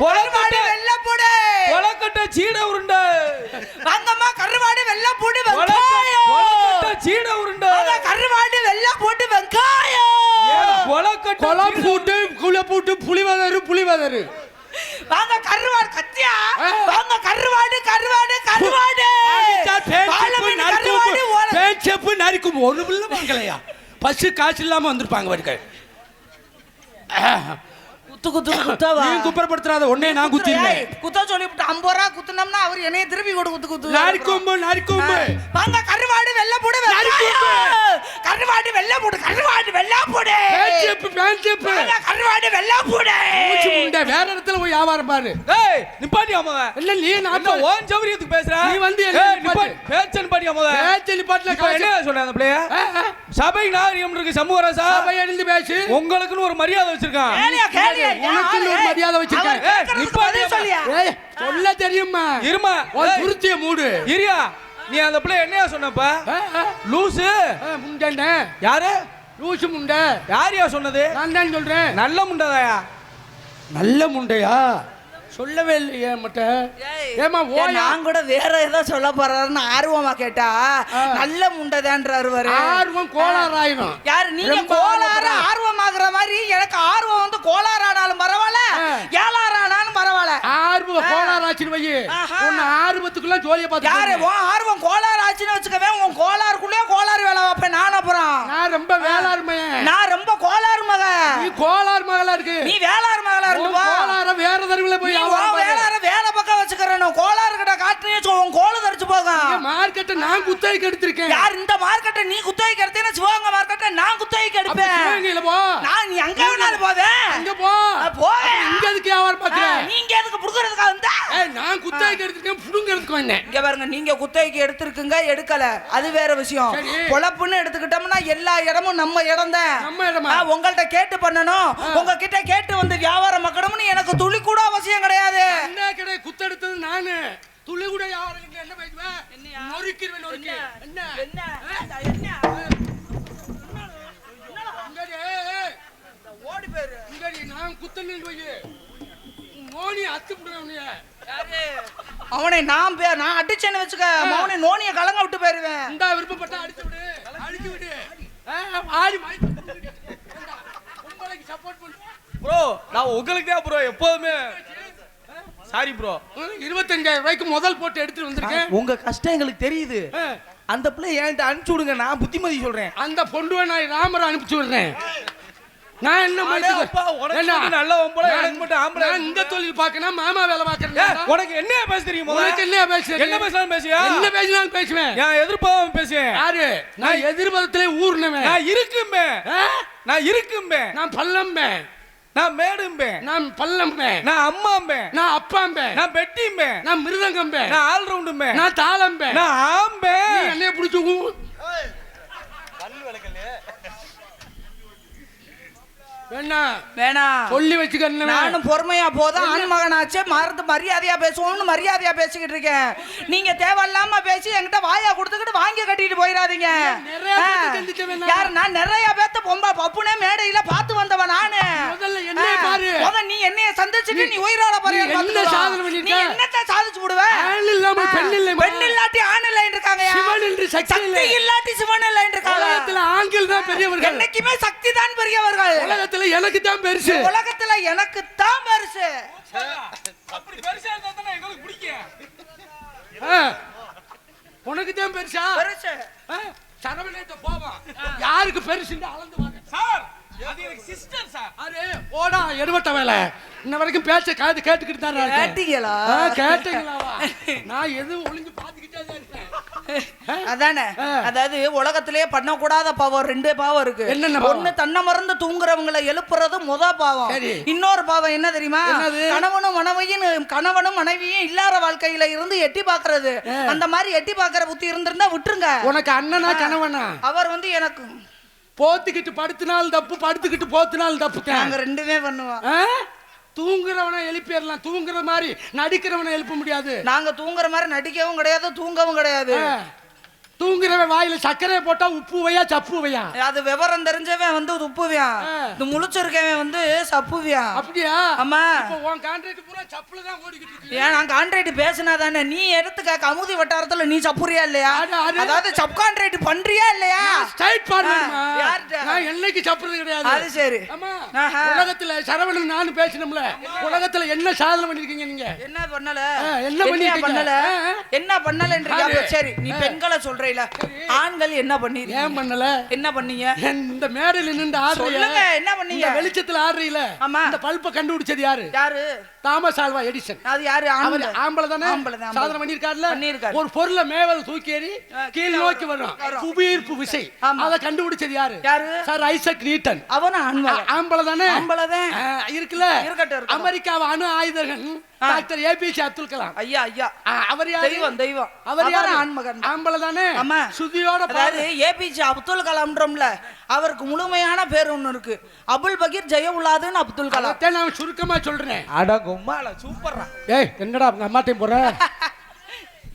உருண்டை கருவாடு வெள்ளப்பூடு. கொலக்கட்டை சீட உருண்டை. வாங்கம்மா கருவாடு வெள்ளப்பூடு கொலக்க- வெங்காயம். கொலக்கட்டை சீட உருண்டை. வாங்க கருவாடு வெள்ளப்பூடு வெங்காயம். கொலக்கட்டை கொலை பூட்டு குளை பூட்டு புளிவதரு புளிவதரு வாங்க கருவாடு கத்தியா. வாங்க கருவாடு கருவாடு கருவாடு. பேச்சப்பு நரிக்கும் ஒரு பிள்ளை வாங்கலையா பஸ் காசு இல்லாம வந்திருப்பாங்க வருக குத்து குத்து குத்தவா? நீ குப்பரப்படுத்துறாத உடனே நான் ஏய், குத்த சொல்லிவிட்டு ஐம்பது ரூபா குத்துனோம்னா அவர் என்னைய திருப்பி கொடு குத்து குத்து நரிக்கொம்பு நரிக்கொம்பு வாங்க கருவாடு வெள்ளப்பூடு வெங்காயம் கருவாடு வெள்ளப்பூடு கருவாடு வெள்ளப்பூடு பேச்சப்பு பேச்சப்பு வாங்க கருவாடு மூச்சு முண்டை வேற இடத்துல போய் வியாபாரம் பாரு. ஏய் நிப்பாட்டி அம்மாவ. இல்ல நீ நாட்டு ஓன் சௌரியத்துக்கு பேசுற? நீ வந்து நிப்பாட்டு. பேச்ச நிப்பாட்டி அம்மாவ. பேச்சு நிப்பாட்டுல என்ன சொல்ற அந்த பிள்ளைய? சபை நாகரிகம் இருக்கு சமூகராசா சபை எழுந்து பேசு. உங்களுக்குன்னு ஒரு மரியாதை வச்சிருக்கான். கேளியா கேளியா. உனக்குன்னு ஒரு மரியாதை வச்சிருக்கேன். சொல்ல தெரியுமா? இருமா துருத்திய மூடு. இரியா நீ அந்த பிள்ளை என்னையா சொன்னப்ப? லூசு. ஆ, முண்டை யாரு? லூசு முண்டை. யாரியா சொன்னது? நான் தான் சொல்றேன். நல்ல முண்டதாயா? நல்ல முண்டையா? சொல்லவே இல்லையே மட்ட. ஏமா ஓயா? நான் கூட வேற ஏதோ சொல்ல போறாருன்னு ஆர்வமா கேட்டா. நல்ல முண்டைதான்றாரு அவரு ஆர்வம் கோளாறாயிரும். யாரு நீங்க ரொம்ப கோளாறு. ஆர்வமாகற மாதிரி எனக்கு ஆர்வம் வந்து கோளாறானாலும் பரவாயில்ல. ஆ. கோளாறாச்சுன்னு வை. உன்னை ஆர்வத்துக்குள்ள ஜோலிய யாரு? பார்த்து உன் ஆர்வம் கோளாறு ஆச்சுன்னு வச்சுக்கவே உன் கோளாறுக்குள்ளே கோளாறு வேலை வைப்பேன் நான் அப்புறம். நான் ரொம்ப வேளாண்மையன் நான் ரொம்ப கோளாறு மக. நீ கோளாறு மகளா இருக்கு. நீ வேளாறு மகளா உன் வா. கோளாற வேற தெருவுல போய் உன். வேளாறு வேலை பக்கம் வச்சுக்கிறேன் கோளாறு கிட்ட காட்டுறீங்க உன் கோளு தரிச்சு போகும் மார்க்கெட்டை நான் குத்தகைக்கு எடுத்திருக்கேன். யார் இந்த மார்க்கெட்டை நீ குத்தகைக்கு எடுத்தீங்கன்னா சிவகங்கை மார்க்கெட்டை நான் குத்தகைக்கு எடுப்பேன். போ. நான் நீ அங்க வேணாலும் போவேன் அங்க போ. அப்ப இங்க எதுக்கு வியாபாரம் பாக்குறேன் நீங்க எதுக்கு புடுக்கிறதுக்கா வந்தா? நான் குத்தகைக்கு எடுத்திருக்கேன் புடுங்கிறதுக்கு வந்தேன். இங்க பாருங்க நீங்க குத்தகைக்கு எடுத்திருக்குங்க எடுக்கல. அது வேற விஷயம். பொழப்புன்னு எடுத்துக்கிட்டோம்னா எல்லா இடமும் நம்ம இடம் தான். நம்ம இடமா? உங்கள்ட்ட கேட்டு பண்ணணும். உங்ககிட்ட கேட்டு வந்து வியாபாரம் மக்கணும்னு எனக்கு துளி கூட அவசியம் கிடையாது. என்ன கடை குத்தெடுத்தது நானு. துளி கூட இல்ல, என்ன? பேசுவேன் நொறுக்கிடுவேன் நொறுக்கி என்ன? என்ன ஏய், ஓடி போயிரு. இங்கடி, நான் குத்தணும் போய். மோனி அத்து அவனை நான் பே நான் அடிச்சேன்னு வச்சுக்க அவனை நோனிய கலங்க விட்டு போயிருவேன். இந்தா விருப்பப்பட்டா அடிச்சு விடு. அடிச்சு விடு. ஆ, ஆடி உங்களுக்கு சப்போர்ட் பண்ணு. ப்ரோ நான் உங்களுக்கு தான் ப்ரோ எப்போதுமே சாரி ப்ரோ இருபத்தஞ்சாயிரம் ரூபாய்க்கு முதல் போட்டு எடுத்துட்டு வந்திருக்கேன். உங்க கஷ்டம் எங்களுக்கு தெரியுது. அந்த பிள்ளை என்கிட்ட அனுப்பிச்சு விடுங்க நான் புத்திமதி சொல்றேன். அந்த பொண்டுவை நான் ராமரை அனுப்பிச்சு விடுறேன். நான் என்ன நல்ல ஆம்பளை. நான் இந்த தொழில் பார்க்கணும் மாமா வேலை பார்க்கறேன் உனக்கு என்ன பேச தெரியும் உனக்கு என்ன பேசுறது என்ன பேசலாம் பேசியா என்ன பேசினாலும் பேசுவேன். நான் எதிர்ப்பாவும் பேசுவேன். யாரு? நான் எதிர்பதத்திலே ஊர்னவன். நான் இருக்குமே? நான் இருக்குமே நான் பல்லம்பே நான் மேடும்பே நான் பல்லம்பே நான் அம்மாம்பே நான் அப்பாம்பே நான் பெட்டிம்பே நான் மிருதங்கம்பே நான் ஆல்ரவுண்டும்பே நான் தாளம்பே நான் ஆம்பே நீ என்னைய பிடிச்சி சொல்லி வச்சுக்க நானும் பொறுமையா போதும். ஆண் மகனாச்சே மறந்து மரியாதையா பேசுவோம்னு மரியாதையா பேசிக்கிட்டு இருக்கேன். நீங்க தேவையில்லாம பேசி என்கிட்ட வாயா கொடுத்துக்கிட்டு வாங்கி கட்டிட்டு போயிடாதீங்க. யார்? நான் நிறைய பேத்த பொம்பை பப்புனே மேடையில பார்த்து வந்தவன் நானு. முதல்ல நீ என்னைய சந்திச்சுட்டு நீ உயிரோட? நீ என்னத்த சாதிச்சு விடுவ? ஆள் இல்லாம பெண் இல்லை பெண் இல்லாட்டி ஆண் இல்லை என்று சக்தி இல்லை. இல்லாட்டி சிவன் இல்லை இருக்காங்க உலகத்துல ஆண்கள் தான் பெரியவர்கள். என்னைக்குமே சக்தி தான் பெரியவர்கள். உலகத்துல எனக்கு தான் பெருசு. உலகத்துல எனக்கு தான் பெருசு. அப்படி பெருசா இருந்தா தானே எங்களுக்கு பிடிக்கும். உனக்கு தான் பெருசா? பெருசு? சரவணேட்ட போவான். யாருக்கு பெருசுன்னு அளந்து வாங்க. சார் அது எனக்கு சிஸ்டர் சார் அரே ஓடா எடுவட்ட வேலை. இன்ன வரைக்கும் பேச்ச காது கேட்டுக்கிட்டு தான் இருக்கேன். கேட்டீங்களா? ஆ, கேட்டீங்களாவா நான் எதுவும் ஒளிஞ்சு பாத்துக்கிட்டே தான் இருக்கேன். ஆ? அதானே? ஆ. அதாவது உலகத்திலேயே பண்ணக்கூடாத பாவம் ரெண்டு பாவம் இருக்கு. என்னென்ன பாவம்? ஒண்ணு தன்னை மறந்து தூங்குறவங்களை எழுப்புறது முத பாவம். சரி. இன்னொரு பாவம் என்ன தெரியுமா? என்னது? கணவனும் மனைவியும் கணவனும் மனைவியும் இல்லாத வாழ்க்கையில இருந்து எட்டி பாக்குறது அந்த மாதிரி எட்டி பாக்குற புத்தி இருந்திருந்தா விட்டுருங்க. உனக்கு அண்ணனா கணவனா? அவர் வந்து எனக்கு போத்திக்கிட்டு படுத்தினால் தப்பு படுத்துக்கிட்டு போத்தினால் தப்பு. நாங்க ரெண்டுமே பண்ணுவோம்? தூங்குறவனை எழுப்பிடலாம். தூங்குற மாதிரி நடிக்கிறவனை எழுப்ப முடியாது. நாங்க தூங்குற மாதிரி நடிக்கவும் கிடையாது தூங்கவும் கிடையாது. தூங்குறவன் வாயில சர்க்கரையை போட்டா உப்பு வையா சப்பு வையா அது விவரம் தெரிஞ்சவன் வந்து உப்புவியான் ஆ. இந்த முழிச்சிருக்கவன் வந்து சப்புவியான் அப்படியா? ஆமா உன் கான்ட்ராக்ட் பூரா சப்புல தான் ஓடிக்கிட்டு இருக்கு. ஏன் நான் கான்ட்ராக்ட் பேசினா தானே நீ எடுத்துக்க கமுதி வட்டாரத்துல நீ சப்புறியா இல்லையா? அது- அது- அதாவது சப் கான்ட்ராக்ட் பண்றியா இல்லையா? ஸ்ட்ரைட் யார்கிட்ட? நான் என்னைக்கு சப்புறது கிடையாது. அது சரி. ஆமா. உலகத்துல சரவணன் நானும் பேசணும்ல உலகத்துல என்ன சாதனை பண்ணிருக்கீங்க நீங்க? என்ன பண்ணல? என்ன? பண்ணல. என்ன பண்ணலன்றீங்க? சரி நீ பெண்களை சொல்றீல ஆண்கள் என்ன பண்ணீங்க ஏன் பண்ணல? என்ன பண்ணீங்க? இந்த மேடையில நின்று ஆடுறீங்க. என்ன பண்ணீங்க? வெளிச்சத்துல ஆடுறீல ஆமா. இந்த பல்ப கண்டுபிடிச்சது யாரு? யாரு? Thomas Alva Edison. அது யாரு? அவர் ஆம்பளை. ஆம்பளை தானே? ஆம்பளை தான், சாதனை ஆம்பளை. பண்ணிருக்காருல பண்ணியிருக்காரு. ஒரு பொருளை மேவல் தூக்கி எறி கீழ் நோக்கி வரும். புவியீர்ப்பு விசை. அதை கண்டுபிடிச்சது யாரு? யாரு? சார் ஐசக் நியூட்டன் அவன? ஆம்பளை தானே? ஆம்பளைதான். ஆ, இருக்குல்ல? இருக்கட்டும். அமெரிக்காவ அணு ஆயுதர்கள். Doctor APJ Abdul Kalam. ஐயா ஐயா. அவர் யாரு? தெய்வம் தெய்வம். அவர் யாரு? ஆண்மகன். ஆம்பளை தானே? ஆமா. சுதியோட அதாவது பாரு ஏபிஜே அப்துல் கலாம்ன்றோம்ல அவருக்கு முழுமையான பேர் ஒண்ணு இருக்கு. அபுல் பகீர் ஜெயவுல்லாதுன்னு அப்துல் கலாம். நான் சுருக்கமா சொல்றேன். அட கும்மால சூப்பர்ரா ஏய் என்னடா உங்க அம்மாட்டையும் போற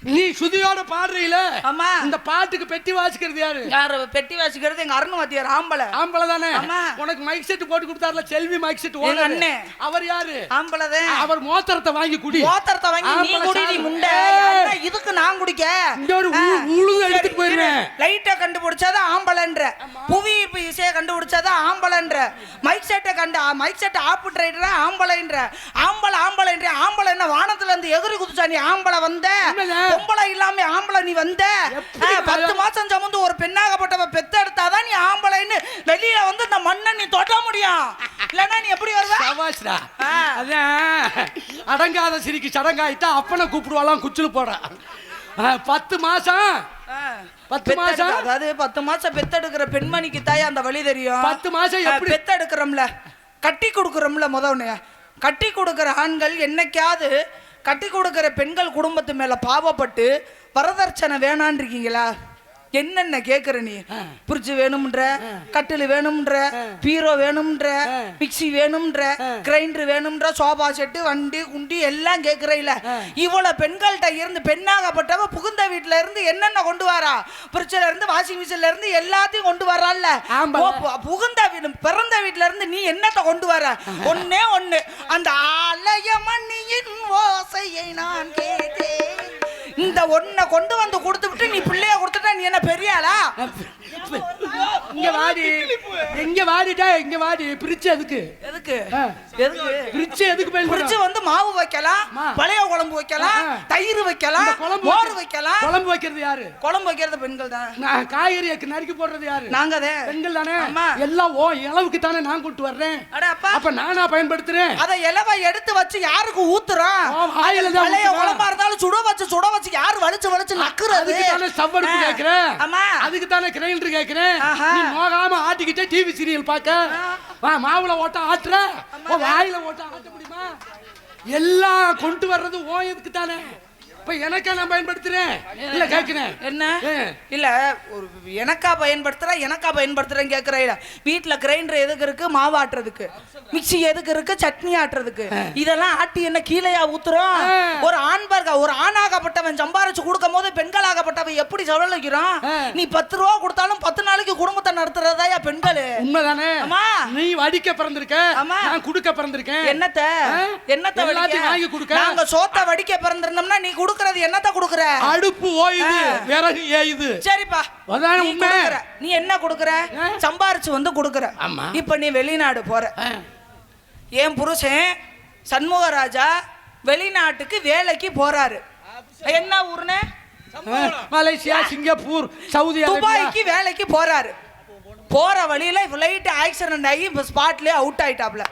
நீ சுதியோட பாடுறீல? ஆமா. இந்த பாட்டுக்கு பெட்டி வாசிக்கிறது யாரு? யாரு? பெட்டி வாசிக்கிறது எங்க அருண் வாத்தியார் ஆம்பளை. ஆம்பளை தானே? ஆமா. உனக்கு மைக் செட் போட்டு கொடுத்தாருல செல்வி மைக் செட் அண்ணன். அவர் யாரு? ஆம்பளைதான் அவர் மோத்திரத்தை வாங்கி குடி. மோத்திரத்தை வாங்கி நீ ஆம்பளை குடி நீ. முண்டை. இதுக்கு நான் குடிக்க. இங்க ஒரு உழுது எடுத்துட்டு போயிருவேன். லைட்டை கண்டுபிடிச்சது ஆம்பளைன்ற. புவி இப்ப இசையை கண்டுபிடிச்சது ஆம்பளைன்ற. மைக் செட்டை கண்டு மைக் செட்டை ஆப்ரேட்டரா ஆம்பளைன்ற. ஆம்பளை ஆம்பளைன்ற. ஆம்பளை என்ன வானத்துல இருந்து எகிரி குதிச்சா நீ ஆம்பளை வந்த. பொம்பளை இல்லாம ஆம்பளை நீ வந்த? பத்து மாசம் சமந்து ஒரு பெண்ணாகப்பட்டவ பெத்தெடுத்தாதான் நீ ஆம்பளைன்னு வெளியில வந்து இந்த மண்ணை நீ தொட்ட முடியும். இல்லன்னா நீ எப்படி வருவ? ஆ. அதான் அடங்காத சிரிக்கு சடங்காயிட்டா அப்பனை கூப்பிடுவாளாம் குச்சில் போட பத்து மாசம். பத்து மாசம்? அதாவது பத்து மாசம் பெத்தெடுக்கிற பெண்மணிக்கு தாய் அந்த வழி தெரியும். பத்து மாசம் எப்படி? பெத்தெடுக்கிறோம்ல. கட்டி கொடுக்குறோம்ல முதல்ல. கட்டி கொடுக்கிற ஆண்கள் என்னைக்காவது கட்டி கொடுக்குற பெண்கள் குடும்பத்து மேல பாவப்பட்டு வரதட்சணை வேணான்னு இருக்கீங்களா என்னென்ன கேக்குற நீ? பிரிட்ஜ் வேணும்ன்ற கட்டில் வேணும்ன்ற பீரோ வேணும்ன்ற மிக்ஸி வேணும்ன்ற கிரைண்டர் வேணும்ன்ற சோபா செட்டு வண்டி குண்டி எல்லாம் கேக்குறீல இவ்வளவு பெண்கள்கிட்ட இருந்து பெண்ணாகப்பட்டவ புகுந்த வீட்டுல இருந்து என்னென்ன கொண்டு வரா? பிரிட்ஜ்ல இருந்து வாஷிங் மிஷின்ல இருந்து எல்லாத்தையும் கொண்டு வரால புகுந்த வீடு பிறந்த வீட்ல இருந்து நீ என்னத்த கொண்டு வர? ஒண்ணே ஒண்ணு. அந்த ஆலய மணியின் ஓசையை நான் கேட்டேன். இந்த ஒன்ன கொண்டு வந்து கொடுத்து விட்டு நீ பிள்ளைய கொடுத்துட்டா நீ என்ன பெரிய ஆளா? இங்க வாடி. எங்க வாடிட்டா இங்க வாடி. பிரிச்சு எதுக்கு? எதுக்கு. எதுக்கு? பிரிச்சு எதுக்கு பயன்படுச்சு வந்து மாவு வைக்கலாம். பழைய குழம்பு வைக்கலாம். தயிர் வைக்கலாம் குழம்பு மோர் வைக்க- வைக்கலாம். குழம்பு வைக்கிறது யாரு? குழம்பு வைக்கிறது பெண்கள் தான். நான் காய்கறி நறுக்கி போடுறது யாரு? நாங்க தான். பெண்கள் தானே. எல்லாம் ஓ இளவுக்கு தானே நான் கூட்டு வர்றேன். அட அப்பா. அப்ப நானா பயன்படுத்துறேன்? அத இலவை எடுத்து வச்சு யாருக்கு ஊத்துறோம் பழைய. குழம்பா இருந்தாலும் சுட வச்சு சுட வச்சு யாரு வலிச்சு வலிச்சு நக்குறது? அதுக்கு தானே சவ்வடுப்பு. கேக்குறேன். ஆமா. அதுக்கு தானே கிரைண்டர் கேக்குறேன். நீ நோகாம ஆட்டிக்கிட்டே டிவி சீரியல் பார்க்க. மாவுல ஓட்ட ஆட்டுற. வாயில ஓட்ட ஆட்ட முடியுமா? எல்லாம் கொண்டு வர்றது ஓ தானே இப்ப எனக்கா நான் பயன்படுத்துறேன்? இல்ல கேக்குறேன். என்ன? ஆ. இல்ல ஒரு எனக்கா பயன்படுத்துற எனக்கா பயன்படுத்துறேன் கேக்குறேன் வீட்ல கிரைண்டர் எதுக்கு இருக்கு? மாவு ஆட்டுறதுக்கு. மிக்ஸி எதுக்கு இருக்கு? சட்னி ஆட்டுறதுக்கு. இதெல்லாம் ஆட்டி என்ன கீழையா ஊத்துறோம். ஒரு ஆண்பர்க ஒரு ஆணாகப்பட்டவன் சம்பாரிச்சு கொடுக்கும் போது பெண்களாகப்பட்டவன் எப்படி செலவழிக்கிறோம் ஆ. நீ பத்து ரூபா கொடுத்தாலும் பத்து நாளைக்கு குடும்பத்தை நடத்துறதாயா பெண்கள்? உண்மைதானே? ஆமா. நீ வடிக்க பிறந்திருக்க ஆமா. நான் குடுக்க பிறந்திருக்கேன். என்னத்த? என்னத்த வாங்கி வடிக்க கொடுக்க. நாங்க சோத்த வடிக்க பிறந்திருந்தோம்னா நீ குடுக்கறது என்னத்த குடுக்குற? அடுப்பு ஓயுது. விறகு ஏயுது. சரிப்பா. அதானே உண்மை. நீ என்ன கொடுக்குற? சம்பாரிச்சு வந்து கொடுக்குற. ஆமா. இப்ப நீ வெளிநாடு போற. என் புருஷன் சண்முகராஜா வெளிநாட்டுக்கு வேலைக்கு போறாரு. என்ன ஊர்னு மலேசியா சிங்கப்பூர் சவுதி துபாய்க்கு வேலைக்கு போறாரு. போற வழியில ஃபிளைட் ஆக்சிடென்ட் ஆகி ஸ்பாட்லயே அவுட் ஆயிட்டாப்ல.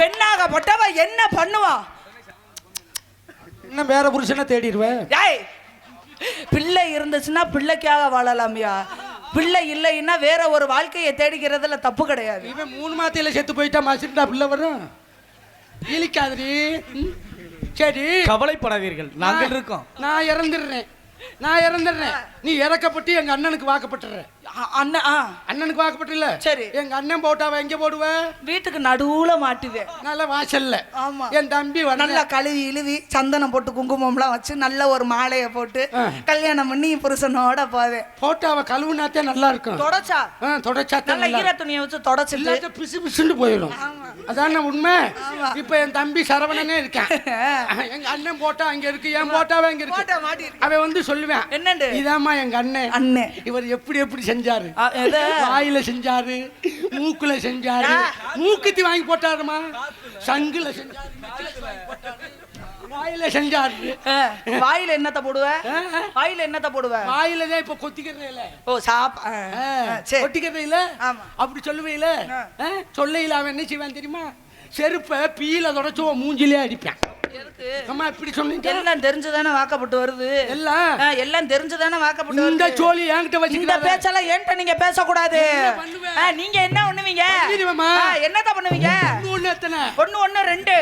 பெண்ணாகப்பட்டவ என்ன பண்ணுவா? இன்னும் வேற புருஷனை தேடிடுவேன். ஏய் பிள்ளை இருந்துச்சுன்னா பிள்ளைக்காக வாழலாம்யா. பிள்ளை இல்லைன்னா வேற ஒரு வாழ்க்கையை தேடிக்கிறதுல தப்பு கிடையாது. இவன் மூணு மாத்தையில செத்து போயிட்டா மசிண்டா பிள்ளை வரும்? இழிக்காதடி. சரி. கவலைப்படாதீர்கள். நாங்கள் இருக்கோம். நான் இறந்துடுறேன். நான் இறந்துடுறேன். நீ இறக்கப்பட்டு எங்க அண்ணனுக்கு வாக்கப்பட்டுற அ- அண்ணன் ஆ. அண்ணனுக்கு வாக்கப்பட்டில்ல சரி. எங்க அண்ணன் போட்டாவ எங்க போடுவேன் வீட்டுக்கு நடுவுல மாட்டுவேன் நல்ல வாசல்ல. ஆமா. என் தம்பி நல்லா கழுவி இழுவி சந்தனம் போட்டு குங்குமம்லாம் வச்சு நல்ல ஒரு மாலையை போட்டு. கல்யாணம் பண்ணி புருஷனோட போவேன். போட்டாவ கழுவுனாத்தே நல்லா இருக்கும். தொடச்சா? ஆ, தொடச்சாத்தே நல்ல ஈர துணியை வச்சு இல்லாட்ட பிசு பிசுன்னு போயிடும். அதான உண்மை. இப்ப என் தம்பி சரவணனே இருக்கான். எங்க அண்ணன் போட்டா அங்க இருக்கு என் போட்டாவே அங்க இருக்கு. அவன் வந்து சொல்லுவேன் என்னண்டு? இதாம்மா எங்க அண்ணன். அண்ணன் இவர் எப்படி எப்படி செஞ்சாரு? வாயில செஞ்சாரு மூக்குல செஞ்சாரு. மூக்குத்தி வாங்கி போட்டாருமா? சங்குல செஞ்சாரு. வாயில செஞ்சாரு. வாயில என்னத்த போடுவ. வாயில என்னத்த போடுவ? வாயில தான் இப்ப கொத்திக்கிறேல. ஓ சாப் கொட்டிக்கிறதையில ஆமா. அப்படி சொல்லுவையில ஆ. சொல்லையில அவன் என்ன செய்வான் தெரியுமா? செருப்பை பீல தொடச்சு உன் மூஞ்சிலே அடிப்பான். அம்மா இப்படி சொன்னீங்க. எல்லாம் தெரிஞ்சுதானே வாக்கப்பட்டு வருது. எல்லாம். எல்லாம் தெரிஞ்சுதானே வாக்கப்பட்டு இந்த சோழி என்கிட்ட இந்த வச்சுக்கிட்ட பேச்செல்லாம் நீங்க பேசக்கூடாது? நீங்க என்ன பண்ணுவீங்க? என்னத்த பண்ணுவீங்க? ஒண்ணு எத்தனை? ஒண்ணு ஒண்ணு ரெண்டு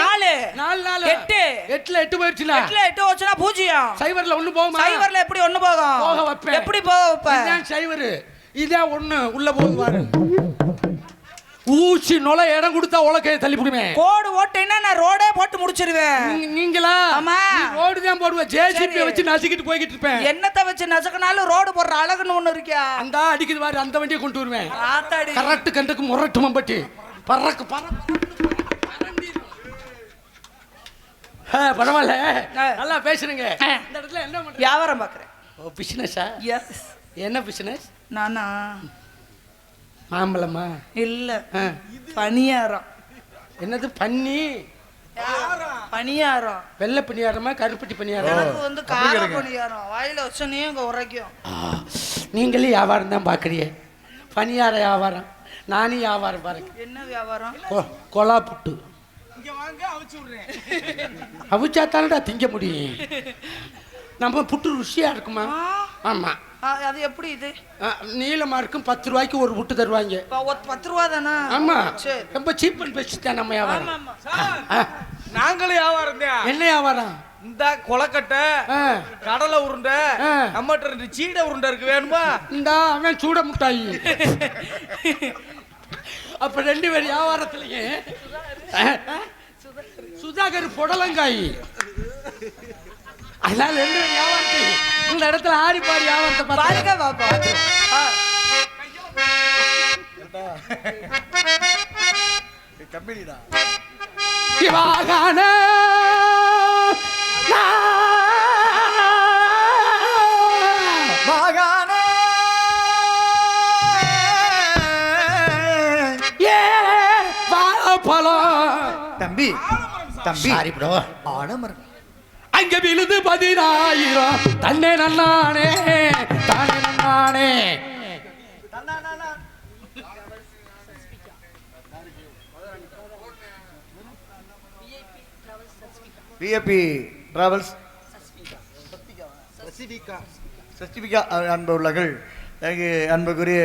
நாலு நாலு நாலு. எட்டு. எட்டுல எட்டு போயிடுச்சுல எட்டுல எட்டு வச்சுனா பூஜ்ஜியம். சைவர்ல ஒண்ணு போகுமா? சைவர்ல எப்படி ஒண்ணு போகும்? போக வைப்பேன். எப்படி போக வைப்ப? இதான் சைவரு. இதான் ஒண்ணு. உள்ள போகுது பாரு ஊசி நுழை இடம் கொடுத்தா உலக்கைய தள்ளி விடுவேன் கோடு ஓட்டேன்னா நான் ரோடே போட்டு முடிச்சிருவேன். நீங்க- நீங்களா? ஆமா. ரோடு தான் போடுவேன் ஜேசிபி. வச்சு நசுக்கிட்டு போய்கிட்டு இருப்பேன். என்னத்த வச்சு நசுக்கினாலும் ரோடு போடுற அழகுன்னு ஒண்ணு இருக்கியா அந்த அடிக்குது பாரு அந்த வண்டியை கொண்டு வருவேன். கரெக்ட் கண்டுக்கு முரட்டு மம்பட்டி. பறக்கு பறக்கு பரவாயில்ல. நல்லா பேசுறீங்க. இந்த இடத்துல என்ன வியாபாரம் பாக்குறேன். ஓ பிசினஸா எஸ் என்ன பிசினஸ் நானா? மாம்பழமா இல்ல. ஆ. பணியாரம். என்னது பன்னி? பணியாரம். வெள்ளை பணியாரமா கருப்பட்டி பணியாரமா? எனக்கு வந்து கார பணியாரம். வாயில வச்சோன்னே இங்க உரைக்கும். ஆ, நீங்களே வியாபாரம் தான் பார்க்குறீங்க பணியார வியாபாரம். நானும் வியாபாரம் பாருங்க என்ன வியாபாரம்? கொ- கொலா புட்டு இங்க வாங்க அவிச்சு விடுறேன். அவிச்சாத்தானடா திங்க முடியும். நம்ம புட்டு ருசியா இருக்குமா? ஆமா. அது எப்படி இது? ஆ, நீளமா இருக்கும் பத்து ரூபாய்க்கு ஒரு புட்டு தருவாங்க. பத்து ரூபா தானா? ஆமா. சரி. ரொம்ப சீப் அண்ட் பெஸ்ட் தான் நம்ம வியாபாரம். நாங்களும் வியாபாரம் தான். என்ன வியாபாரம்? இந்த கொலக்கட்டை ஆ, கடலை உருண்டை. நம்மகிட்ட ரெண்டு சீடை உருண்டை இருக்கு வேணுமா? இந்தா அவன் சூட முட்டாயி. அப்ப ரெண்டு பேர் வியாபாரத்துலயே சுதாகர் புடலங்காய். அதனால ரெண்டு பேர் வியாபாரத்தையும் இந்த இடத்துல ஆடி பாடி வியாபாரத்தை பாருங்க பாப்பா. ஆ, சிவாகான தம்பி தம்பி. ஆலமரம் அங்க விழுது பதினாயிரம். தன்னே நன்னானே தானே நன்னானே. விஏபி டிராவல்ஸ் சஸ்டிபிகா அன்பு உள்ளர்கள். அன்புக்குரிய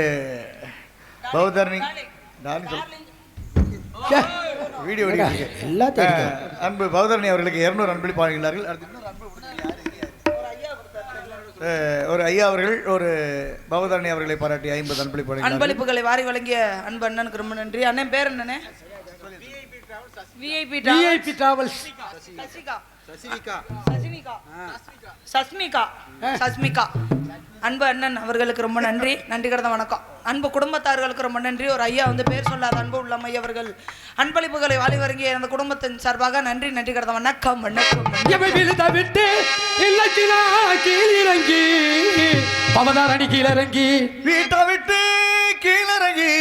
பௌதர்ணி டார்லிங். வீடியோ. அஹ், அன்பு பௌதர்ணி அவர்களுக்கு இருநூறு அன்பளிப்பு வழங்கினார்கள் அடுத்து இன்னொரு அன்பு கொடுத்தது யாரு? அஹ், ஒரு ஐயா அவர்கள் ஒரு பௌதர்ணி அவர்களை பாராட்டி ஐம்பது அன்பளிப்பு அன்பளிப்புகளை வாரி வழங்கிய அன்பு அண்ணனுக்கு ரொம்ப நன்றி. அண்ணன் பேர் என்னண்ணே? VIP VIP travels Sasmika. Sasmika. அன்பு அண்ணன் அவர்களுக்கு ரொம்ப நன்றி. நன்றி கடந்த வணக்கம். அன்பு குடும்பத்தார்களுக்கு ரொம்ப நன்றி. ஒரு ஐயா வந்து பேர் சொல்லாத அன்பு உள்ளம் ஐயா அவர்கள். அன்பளிப்புகளை வாரி வழங்கிய அந்த குடும்பத்தின் சார்பாக நன்றி நன்றி கடந்த வணக்கம் வணக்கம் விட்டு கீழிறங்கி பவதாரணி கீழிறங்கி வீட்டை விட்டு கீழிறங்கி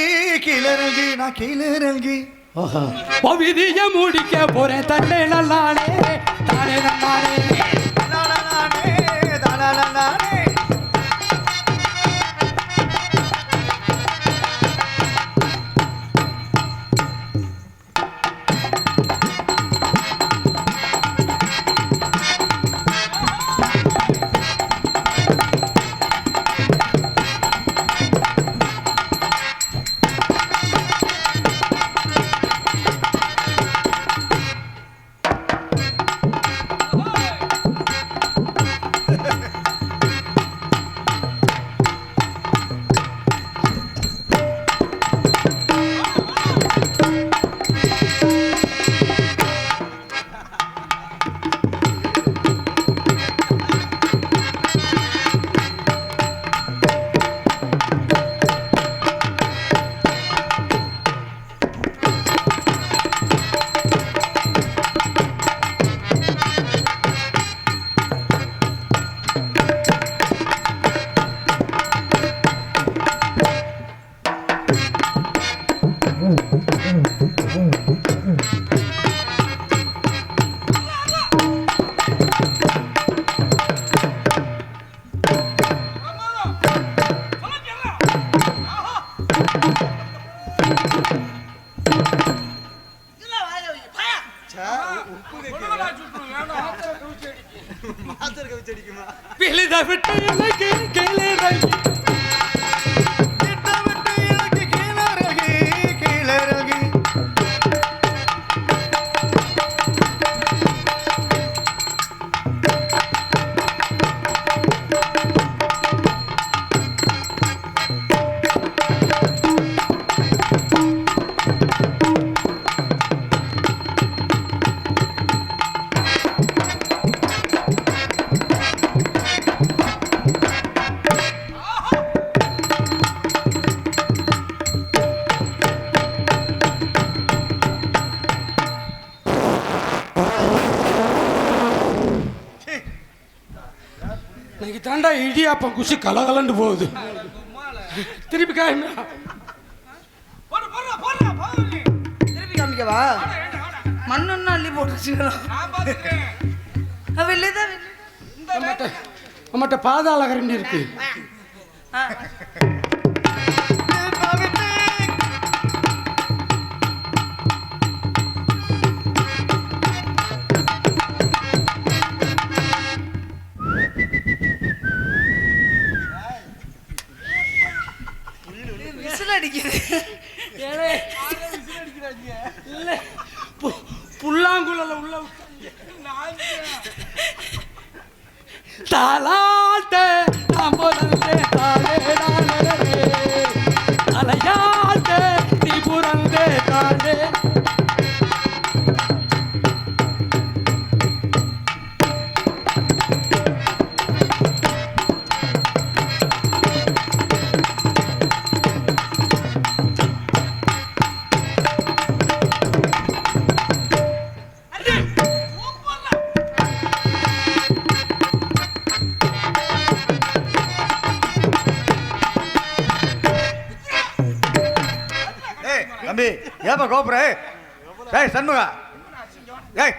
கீழிறங்கி நான் கீழிறங்கி பவிதிய முடிக்க போறேன் தன்னை நல்லானே தானே நல்லானே. தானானானே, தானானானே. இடியாப்பம் குஷி கலகலன்னு போகுது. திருப்பி பாவலி. திருப்பி காமிக்கவா? மண்ணுன்னு அள்ளி போட்டுச்சுங்களா நான் பாத்துக்கிறேன். வெளியதான் நம்மகிட்ட நம்மகிட்ட பாதாள கரண்டி இருக்கு. அடிக்குது. இல்ல, புல்லாங்குழல உள்ள விட்டாங்க. தம்பி ஏப்பா கோபுர? ஏய் சண்முகா. ஏய்.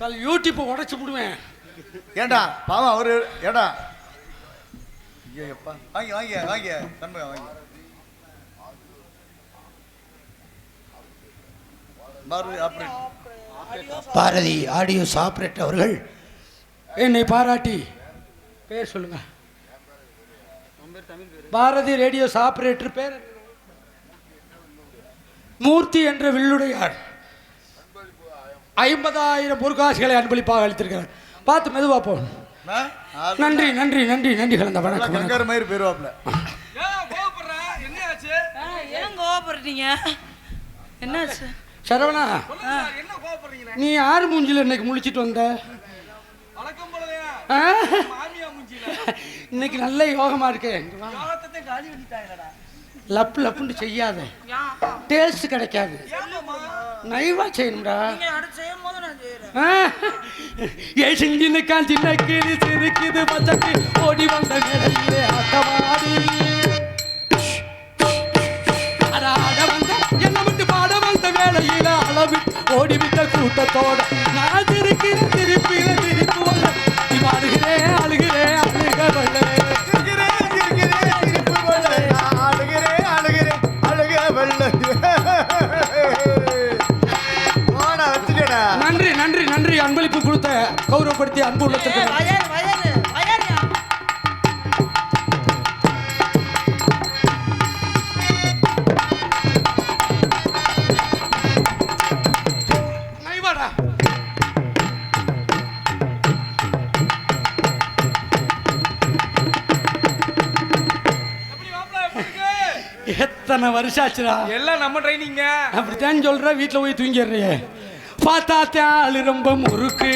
தல யூடியூப் உடைச்சு விடுவேன். ஏண்டா பாவம் அவரு ஏண்டா? ஐயோ எப்பா வாங்கி வாங்கி வாங்கி சண்முகா வாங்கி Bharathi operate. Bharathi audios operator அவர்கள். என்னை பாராட்டி. பேர் சொல்லுங்க. பாரதி ரேடியோஸ் ஆப்ரேட்டர் பேர் என்ன? மூர்த்தி என்ற வில்லுடையார். ஐம்பதாயிரம் பொற்காசுகளை அன்பளிப்பாக அளித்திருக்கிறார். பார்த்து மெதுவா போ. நன்றி நன்றி நன்றி நன்றி கலந்த வணக்கம் வணக்கம். கங்கர் மயிர் போயிருவாப்ல ஏன் கோவப்படுறீங்க? என்னாச்சு? சரவணா? நீ யார் மூஞ்சில இன்னைக்கு முழிச்சிட்டு வந்த. இன்னைக்கு நல்ல யோகமா இருக்கே. லப்பு லப்புன்னு செய்யாத. டேஸ்ட் கிடைக்காது? நைவா செய்யணும்டா? ஏ சிங்கினுக்கான் சின்ன கிளி சிரிக்குது பச்சை ஓடி வந்த நிலையிலே ஆட்டமாடி அட ஆட வந்த என்ன விட்டு பாட வந்த வேளையில அளவு ஓடிவிட்ட கூட்டத்தோட நான் திருக்கிறேன் அன்பளிப்பு கொடுத்த கௌரவப்படுத்தி அன்பு இருக்கு? எத்தனை வருஷம் ஆச்சுடா எல்லாம் நம்ம ட்ரைனிங்க அப்படித்தான் சொல்ற வீட்டுல போய் தூங்கிடுறியே. பார்த்தா ஆளு ரொம்ப முறுக்கு.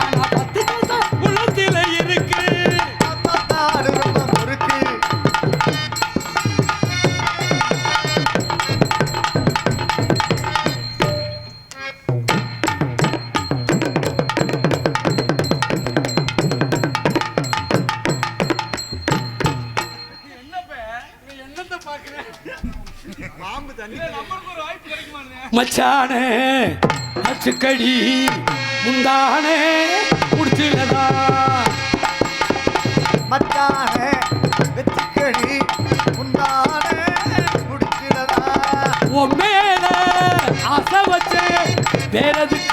ஆனா பத்து காசா உள்ளத்தில இருக்கு. பாக்குறேன் வாய்ப்பு கிடைக்குமான்னு மச்சானே அச்சுக்கடி முந்தானே முடிச்சுலதா மச்சானே, வெச்சுக்கடி, முந்தானே, முடிச்சிடடா. உன் மேல ஆசை வச்சே வேறதுக்கு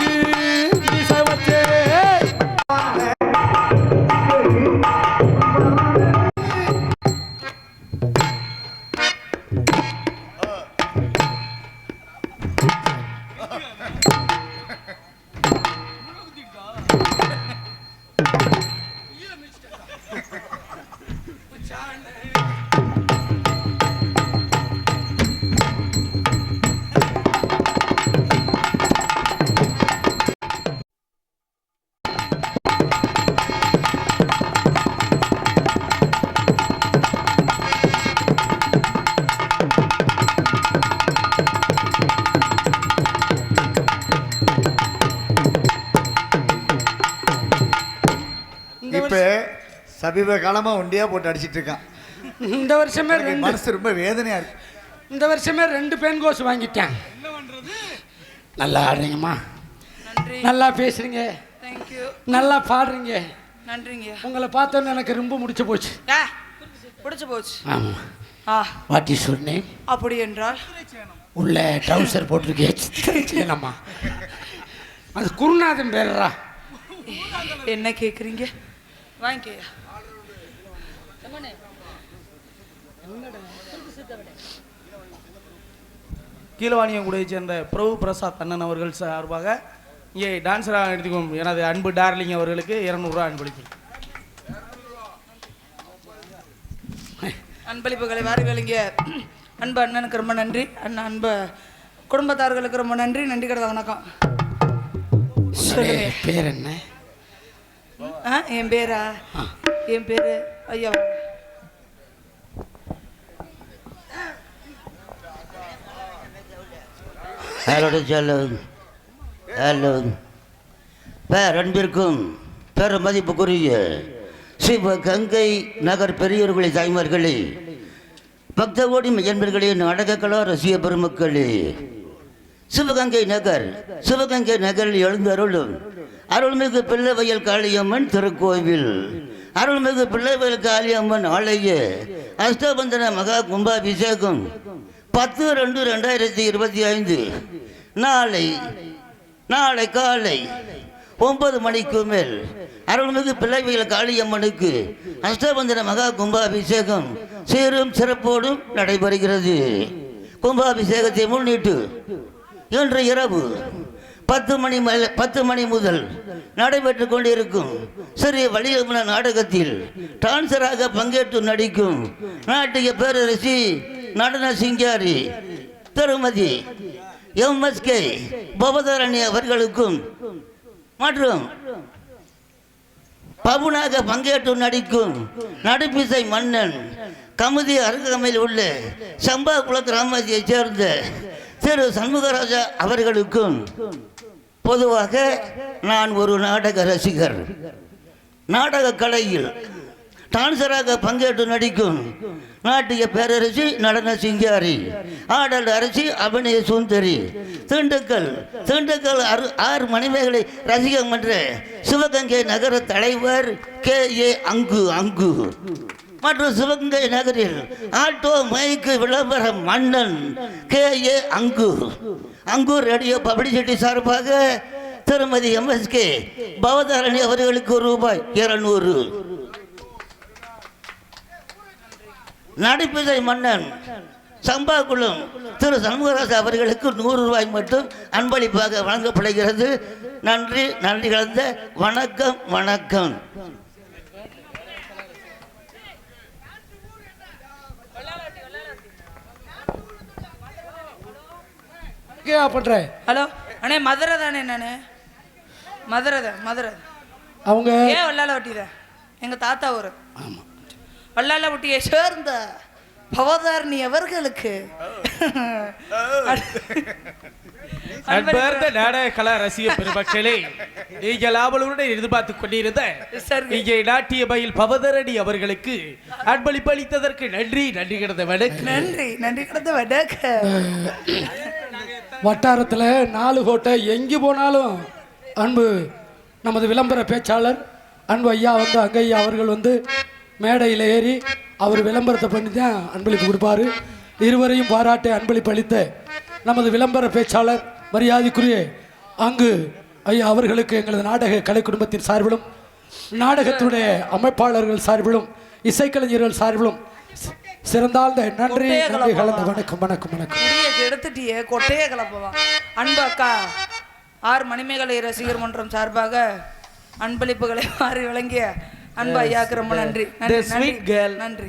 சமீப காலமா ஒண்டியா போட்டு அடிச்சிட்டு இருக்கான். இந்த வருஷமே எனக்கு ரெண்டு. மனசு ரொம்ப வேதனையா இருக்கு. இந்த வருஷமே ரெண்டு பெண் கோஸ் வாங்கிட்டேன். நல்லா ஆடுறீங்கம்மா. நன்றி. நல்லா பேசுறீங்க. தேங்க்யூ நல்லா பாடுறீங்க. நன்றிங்க. உங்களை பார்த்தோன்னு எனக்கு ரொம்ப முடிச்சு போச்சு. ஆ பிடிச்சு போச்சு. ஆமாம் ஆ. வாட் இஸ் யுவர் நேம் அப்படி என்றால்? உள்ள ட்ரௌசர் போட்டிருக்கேன் அம்மா அது குருநாதன் பேரா என்ன கேக்குறீங்க? வாங்கிக்கயா. கீழவாணியங்குடியை சேர்ந்த பிரபு பிரசாத் அண்ணன் அவர்கள் சார்பாக இங்கே டான்ஸராக எடுத்துக்கும் எனது அன்பு டார்லிங் அவர்களுக்கு இருநூறுவா அன்பளிப்பு அன்பளிப்புகளை வாருங்கள் இங்கே அன்பு அண்ணனுக்கு ரொம்ப நன்றி. அண்ணன் அன்பு குடும்பத்தார்களுக்கு ரொம்ப நன்றி. நன்றி கடந்த வணக்கம். பேர் என்ன ஆ என் பேரா என் பேரு ஐயா ஹலோ சொல்லு ஹலோ பேரன்பிற்கும் பெருமதிப்புக்குரிய சிவகங்கை நகர் பெரியோர்களே தாய்மார்களே பக்த கோடி மையன்பர்களே நாடகக்கலா ரசிக பெருமக்களே. சிவகங்கை நகர் சிவகங்கை நகரில் எழுந்தருளும் அருள்மிகு பிள்ளைவயல் காளியம்மன் திருக்கோவில். அருள்மிகு பிள்ளைவயல் காளியம்மன் ஆலய அஷ்டபந்தன மகா கும்பாபிஷேகம். பத்து ரெண்டு ரெண்டாயிரத்தி இருபத்தி ஐந்து. நாளை நாளை காலை ஒன்பது மணிக்கு மேல் அருள்மிகு பிள்ளைவயல் காளியம்மனுக்கு அஷ்டபந்தன மகா கும்பாபிஷேகம் சீரும் சிறப்போடும் நடைபெறுகிறது. கும்பாபிஷேகத்தை முன்னிட்டு இன்று இரவு பத்து மணி மேல பத்து மணி முதல் நடைபெற்று கொண்டிருக்கும் சிறிய வழியமன நாடகத்தில் டான்சராக பங்கேற்று நடிக்கும் நாட்டிய பேரரசி நடன சிங்காரி திருமதி எம்எஸ்கே பவதரணி அவர்களுக்கும் மற்றும் பவுனாக பங்கேற்று நடிக்கும் நடுப்பிசை மன்னன் கமுதி அருகாமையில் உள்ள சம்பாகுள கிராமத்தைச் சேர்ந்த திரு. சண்முகராஜா அவர்களுக்கும் பொதுவாக நான் ஒரு நாடக ரசிகர். நாடக கலையில் டான்சராக பங்கேற்று நடிக்கும் நாட்டிய பேரரசி நடன சிங்காரி ஆடல் அரசி அபிநய சுந்தரி திண்டுக்கல் திண்டுக்கல் அரு ஆறு மணிமேகலை ரசிகம் என்ற சிவகங்கை நகர தலைவர் கே. ஏ. அங்கு அங்கு. மற்றும் சிவகங்கை நகரில் ஆட்டோ மைக்கு விளம்பர மன்னன் கே. ஏ. அங்கு. அங்கு ரேடியோ பப்ளிசிட்டி சார்பாக திருமதி எம்எஸ்கே பவதாரணி அவர்களுக்கு ரூபாய் இருநூறு. நடிப்பிசை மன்னன் சம்பாகுளம் திரு சண்முகராஜ் அவர்களுக்கு நூறு ரூபாய் மட்டும் அன்பளிப்பாக வழங்கப்படுகிறது. நன்றி நன்றி கலந்த வணக்கம் வணக்கம். கேவா பண்றேன் ஹலோ அண்ணே மதுரை தானே நானு? மதுரை தான் மதுரை அவங்க ஏன் வல்லால வட்டி எங்க தாத்தா ஊர். வல்லால வட்டியை சேர்ந்த பவதாரணி அவர்களுக்கு. அன்பார்ந்த நாடக கலா ரசிக பெருமக்களே நீங்கள் ஆவலுடன் எதிர்பார்த்து கொண்டிருந்த. இங்கே நாட்டிய பயில் பவதரணி அவர்களுக்கு அன்பளிப்பு அளித்ததற்கு நன்றி நன்றி கிடந்த வணக்கம். நன்றி நன்றி கிடந்த வடக்க வட்டாரத்தில் நாலு கோட்டை எங்கே போனாலும் அன்பு நமது விளம்பர பேச்சாளர் அன்பு ஐயா வந்து அங்கையா அவர்கள் வந்து மேடையில் ஏறி அவர் விளம்பரத்தை பண்ணி தான் அன்பளிப்பு கொடுப்பாரு. இருவரையும் பாராட்டி அன்பளிப்பு அளித்த நமது விளம்பர பேச்சாளர் மரியாதைக்குரிய அங்கு ஐயா அவர்களுக்கு எங்களது நாடக கலை குடும்பத்தின் சார்பிலும் நாடகத்துடைய அமைப்பாளர்கள் சார்பிலும் இசைக்கலைஞர்கள் சார்பிலும் சிறந்தாழ்ந்த நன்றி நன்றி கலந்த. வணக்கம் வணக்கம் வணக்கம். குடிய கெடுத்துட்டியே கொட்டையே கலப்பவா அன்பு அக்கா ஆர் மணிமேகலை ரசிகர் மன்றம் சார்பாக அன்பளிப்புகளை மாறி வழங்கிய அன்பு ஐயாக்கு ரொம்ப நன்றி. நன்றி. நன்றி.